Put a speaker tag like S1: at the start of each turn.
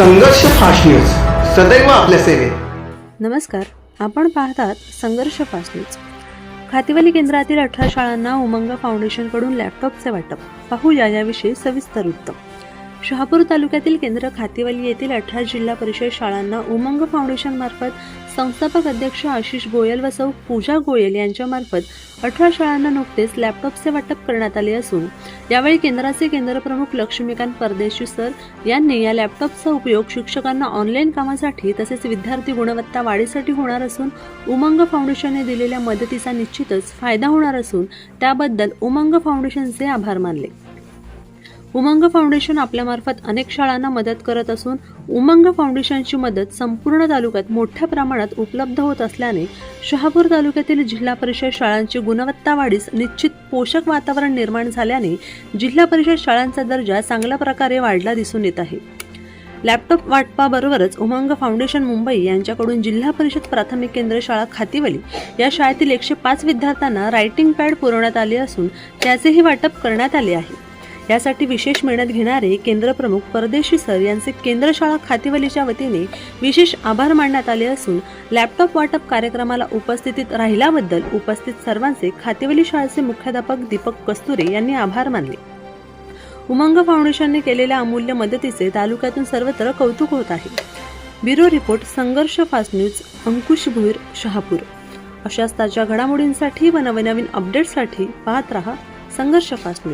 S1: संघर्ष fast news. सदैव आपल्या सेवेत.
S2: नमस्कार. आपण पाहतात संघर्ष फास्ट न्यूज. खातेवाली केंद्रातील अठरा शाळांना उमंग फाउंडेशनकडून लॅपटॉपचे वाटप. पाहूया याविषयी सविस्तर उत्तम शहापूर तालुक्यातील केंद्र खातेवाली येथील अठरा जिल्हा परिषद शाळांना उमंग फाउंडेशन मार्फत संस्थापक अध्यक्ष आशिष गोयल व सौ पूजा गोयल यांच्यामार्फत अठरा शाळांना नुकतेच लॅपटॉपचे वाटप करण्यात आले असून यावेळी केंद्राचे केंद्रप्रमुख लक्ष्मीकांत परदेशी सर यांनी या लॅपटॉपचा उपयोग शिक्षकांना ऑनलाईन कामासाठी तसेच विद्यार्थी गुणवत्ता वाढीसाठी होणार असून उमंग फाउंडेशनने दिलेल्या मदतीचा निश्चितच फायदा होणार असून त्याबद्दल उमंग फाउंडेशनचे आभार मानले. उमंग फाउंडेशन आपल्यामार्फत अनेक शाळांना मदत करत असून उमंग फाउंडेशनची मदत संपूर्ण तालुक्यात मोठ्या प्रमाणात उपलब्ध होत असल्याने शहापूर तालुक्यातील जिल्हा परिषद शाळांची गुणवत्ता वाढीस निश्चित पोषक वातावरण निर्माण झाल्याने जिल्हा परिषद शाळांचा दर्जा चांगल्या प्रकारे वाढला दिसून येत आहे. लॅपटॉप वाटपाबरोबरच उमंग फाउंडेशन मुंबई यांच्याकडून जिल्हा परिषद प्राथमिक केंद्र शाळा खातीवली. या शाळेतील एकशे पाच विद्यार्थ्यांना रायटिंग पॅड पुरवण्यात आले असून त्याचेही वाटप करण्यात आले आहे. यासाठी विशेष मेहनत घेणारे केंद्रप्रमुख परदेशी सर यांचे केंद्र शाळा वतीने विशेष आभार मानण्यात आले असून लॅपटॉप वाटप कार्यक्रमाला उपस्थितीत राहिल्याबद्दल उपस्थित सर्वांचे खातेवली शाळेचे मुख्याध्यापक दीपक कस्तुरे यांनी आभार मानले. उमंग फाउंडेशनने केलेल्या अमूल्य मदतीचे तालुक्यातून सर्वत्र कौतुक होत आहे. Bureau report Sangharsh fast news Ankush Bhuir Shahapur. अशाच ताज्या घडामोडींसाठी व नवनवीन अपडेट्ससाठी पाहत रहा संघर्ष फास्ट न्यूज.